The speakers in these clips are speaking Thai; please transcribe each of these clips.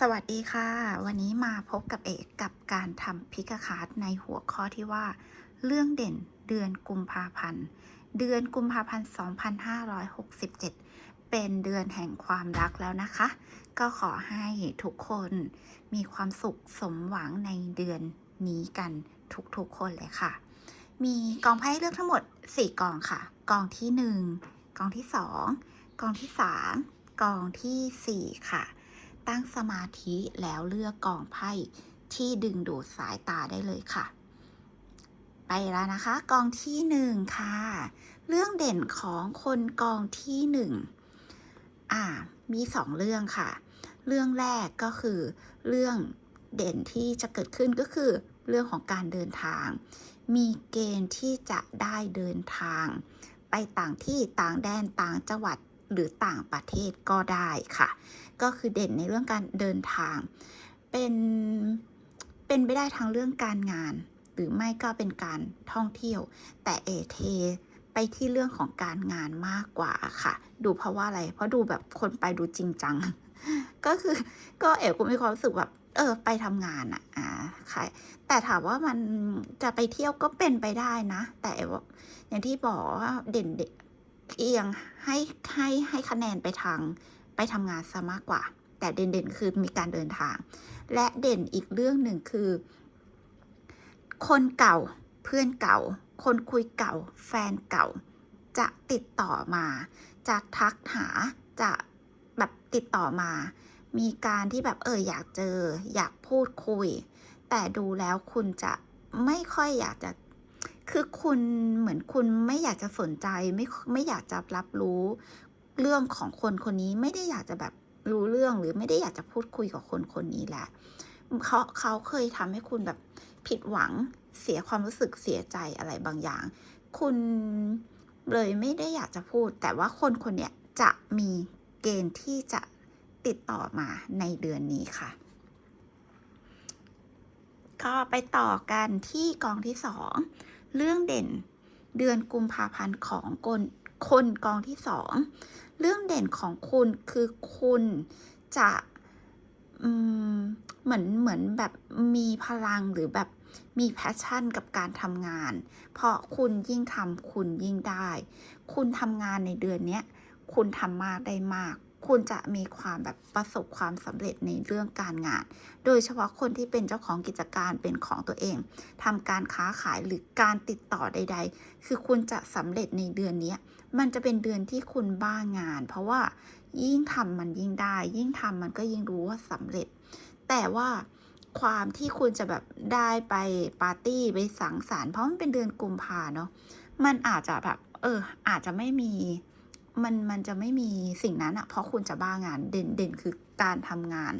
สวัสดีค่ะ วันนี้มาพบกับเอกกับการทำพิกาคาร์ดในหัวข้อที่ว่า เรื่องเด่นเดือนกุมภาพันธ์ เดือนกุมภาพันธ์ 2567 เป็นเดือนแห่งความรักแล้วนะคะ ก็ขอให้ทุกคนมีความสุขสมหวังในเดือนนี้กันทุกๆคนเลยค่ะ มีกองไพ่ให้เลือกทั้งหมด 4 กองค่ะ กองที่ 1 กองที่ 2 กองที่ 3 กองทีสี่4 ค่ะ ตั้งสมาธิแล้วเลือกกองไพ่ที่ดึงดูดสายตาได้เลยค่ะ ไปแล้วนะคะ กองที่หนึ่งค่ะ เรื่องเด่นของคนกองที่หนึ่งอ่า มีสองเรื่องค่ะ เรื่องแรกก็คือเรื่องเด่นที่จะเกิดขึ้นก็คือ เรื่องของการเดินทาง มีเกณฑ์ที่จะได้เดินทาง ไปต่างที่ต่างแดนต่างจังหวัด หรือต่างประเทศก็ได้ค่ะ ก็คือเด่นในเรื่องการเดินทาง เป็นเป็นไปได้ทางเรื่องการงาน หรือไม่ก็เป็นการท่องเที่ยว แต่เอเทไปที่เรื่องของการงานมากกว่าค่ะ ดูเพราะว่าอะไร เพราะดูแบบคนไปดูจริงจัง ก็คือก็เอ๋ก็มีความรู้สึกแบบเออไปทำงานอะอ่าค่ะแต่ถามว่ามันจะไปเที่ยวก็เป็นไปได้นะ แต่เอ๋ว่าอย่างที่บอกว่าเด่น เอียงให้ให้ให้คะแนนไปทางไปทำงานซะมากกว่า แต่เด่นๆ คือมีการเดินทาง และเด่นอีกเรื่องหนึ่งคือ คนเก่าเพื่อนเก่า คนคุยเก่า แฟนเก่า จะติดต่อมา จะทักหาจะแบบติดต่อมา มีการที่แบบเอออยากเจอ อยากพูดคุย แต่ดูแล้วคุณจะไม่ค่อยอยากจะ คือคุณเหมือนคุณไม่อยากจะสนใจไม่ไม่อยากจะรับรู้เรื่องของคนคนนี้ไม่ได้อยากจะแบบรู้เรื่องหรือไม่ได้อยากจะพูดคุยกับคนคนนี้แหละเขาเขาเคยทำให้คุณแบบผิดหวังเสียความรู้สึกเสียใจอะไรบางอย่าง คุณเลยไม่ได้อยากจะพูด แต่ว่าคนคนเนี้ยจะมีเกณฑ์ที่จะติดต่อมาในเดือนนี้ค่ะ ก็ไปต่อกันที่กองที่สอง เรื่องเด่นเดือนกุมภาพันธ์ของคนคนกองที่สองเรื่องเด่นของคุณคือคุณจะเหมือนเหมือนแบบมีพลังหรือแบบมีแพชชั่นกับการทำงาน เพราะคุณยิ่งทำคุณยิ่งได้ คุณทำงานในเดือนนี้คุณทำมากได้มาก คุณจะมีความแบบประสบความสำเร็จในเรื่องการงาน โดยเฉพาะคนที่เป็นเจ้าของกิจการเป็นของตัวเองทำการค้าขายหรือการติดต่อใด ๆ คือคุณจะสำเร็จในเดือนนี้ มันจะเป็นเดือนที่คุณบ้างาน เพราะว่ายิ่งทำมันยิ่งได้ ยิ่งทำมันก็ยิ่งรู้ว่าสำเร็จ แต่ว่าความที่คุณจะแบบได้ไปปาร์ตี้ไปสังสรรค์เพราะมันเป็นเดือนกุมภาเนาะ มันอาจจะแบบเอออาจจะไม่มี มันมันจะไม่มีสิ่งนั้นอะเพราะคุณจะบ้างานเด่นเด่นคือการทำงาน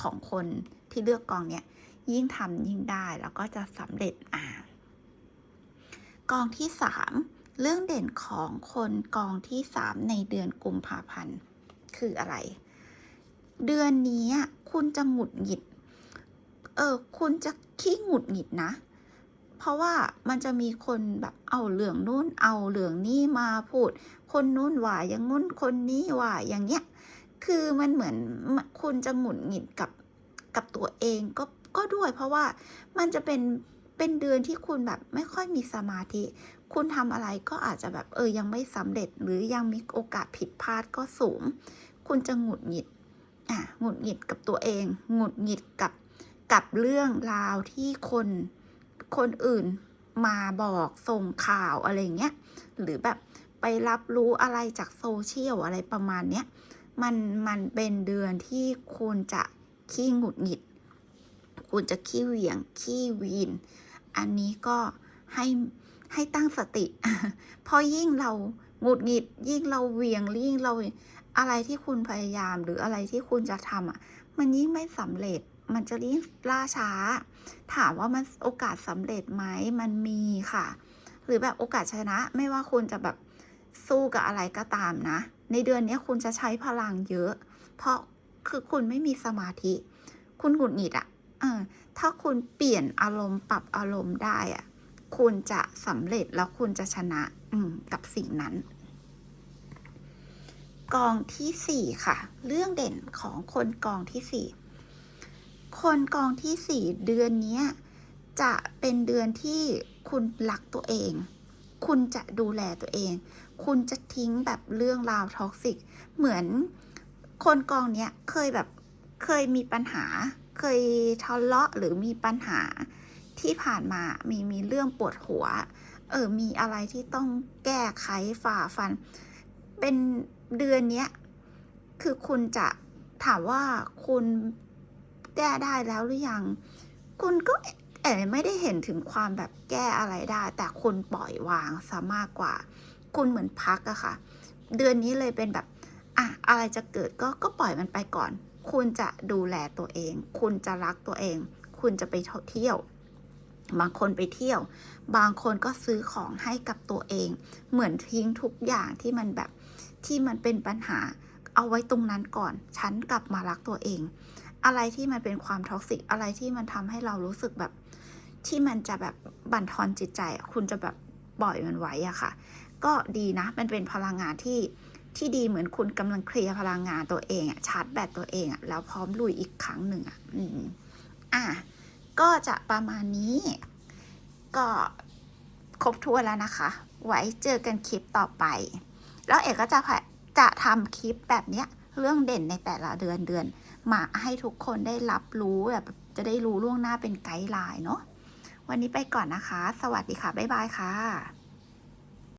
ของคนที่เลือกกองเนี้ยยิ่งทำยิ่งได้แล้วก็จะสำเร็จอ่ากองที่สามเรื่องเด่นของคนกองที่สามในเดือนกุมภาพันธ์คืออะไร เดือนนี้คุณจะหงุดหงิด เออคุณจะขี้หงุดหงิดนะ เพราะว่ามันจะมีคนแบบเอาเรื่องนู้นเอาเรื่องนี้มาพูด คนนู้นว่าอย่างนู้นคนนี้ว่าอย่างเงี้ยคือมันเหมือนคุณจะหงุดหงิดกับกับตัวเองก็ก็ด้วย เพราะว่ามันจะเป็นเป็นเดือนที่คุณแบบไม่ค่อยมีสมาธิ คุณทำอะไรก็อาจจะแบบเออยังไม่สำเร็จ หรือยังมีโอกาสผิดพลาดก็สูง คุณจะหงุดหงิดอะหงุดหงิดกับตัวเองหงุดหงิดกับกับเรื่องราวที่คน คนอื่นมาบอกส่งข่าวอะไรเงี้ย หรือแบบไปรับรู้อะไรจากโซเชียลอะไรประมาณเนี้ย มันมันเป็นเดือนที่คุณจะขี้หงุดหงิด คุณจะขี้เหวี่ยงขี้วีน อันนี้ก็ให้ให้ตั้งสติ เพราะยิ่งเราหงุดหงิด ยิ่งเราเหวียงยิ่งเราอะไรที่คุณพยายามหรืออะไรที่คุณจะทำอะ มันยิ่งไม่สำเร็จ มันจะยิ่งล่าช้า ถามว่ามันโอกาสสำเร็จไหมมันมีค่ะ หรือแบบโอกาสชนะไม่ว่าคุณจะแบบสู้กับอะไรก็ตามนะ ในเดือนนี้คุณจะใช้พลังเยอะ เพราะคือคุณไม่มีสมาธิ คุณหงุดหงิดอะ่ะเออถ้าคุณเปลี่ยนอารมณ์ปรับอารมณ์ได้อะ่ะคุณจะสำเร็จแล้วคุณจะชนะกับสิ่งนั้น กองที่สี่ค่ะ เรื่องเด่นของคนกองที่สี่ คนกองที่สี่เดือนนี้จะเป็นเดือนที่คุณรักตัวเอง คุณจะดูแลตัวเอง คุณจะทิ้งแบบเรื่องราวท็อกซิก เหมือนคนกองเนี้ยเคยแบบเคยมีปัญหา เคยทะเลาะหรือมีปัญหาที่ผ่านมามีมีเรื่องปวดหัว เออ มีอะไรที่ต้องแก้ไขฝ่าฟัน เป็นเดือนเนี้ย คือคุณจะถามว่าคุณ แก้ได้แล้วหรือยัง คุณก็เอ๋ไม่ได้เห็นถึงความแบบแก้อะไรได้ แต่คุณปล่อยวางซะมากกว่า คุณเหมือนพักอะค่ะ เดือนนี้เลยเป็นแบบอะอะไรจะเกิดก็ก็ปล่อยมันไปก่อน คุณจะดูแลตัวเอง คุณจะรักตัวเอง คุณจะไปเที่ยว บางคนไปเที่ยว บางคนก็ซื้อของให้กับตัวเอง เหมือนทิ้งทุกอย่างที่มันแบบที่มันเป็นปัญหาเอาไว้ตรงนั้นก่อน ฉันกลับมารักตัวเอง อะไรที่มันเป็นความท็อกซิกอะไรที่มันทำให้เรารู้สึกแบบที่มันจะแบบบั่นทอนจิตใจ คุณจะแบบปล่อยมันไว้อะค่ะ ก็ดีนะ มันเป็นพลังงานที่ที่ดีเหมือนคุณกำลังเคลียร์พลังงานตัวเองอะชาร์จแบตตัวเองอะแล้วพร้อมลุยอีกครั้งหนึ่งอะอืมอะก็จะประมาณนี้ ก็ครบถ้วนแล้วนะคะ ไว้เจอกันคลิปต่อไป แล้วเอกก็จะพะจะทำคลิปแบบเนี้ย เรื่องเด่นในแต่ละเดือนเดือน มาให้ทุกคนได้รับรู้แบบจะได้รู้ล่วงหน้าเป็นไกด์ไลน์เนาะวันนี้ไปก่อนนะคะ สวัสดีค่ะ บ๊ายบายค่ะ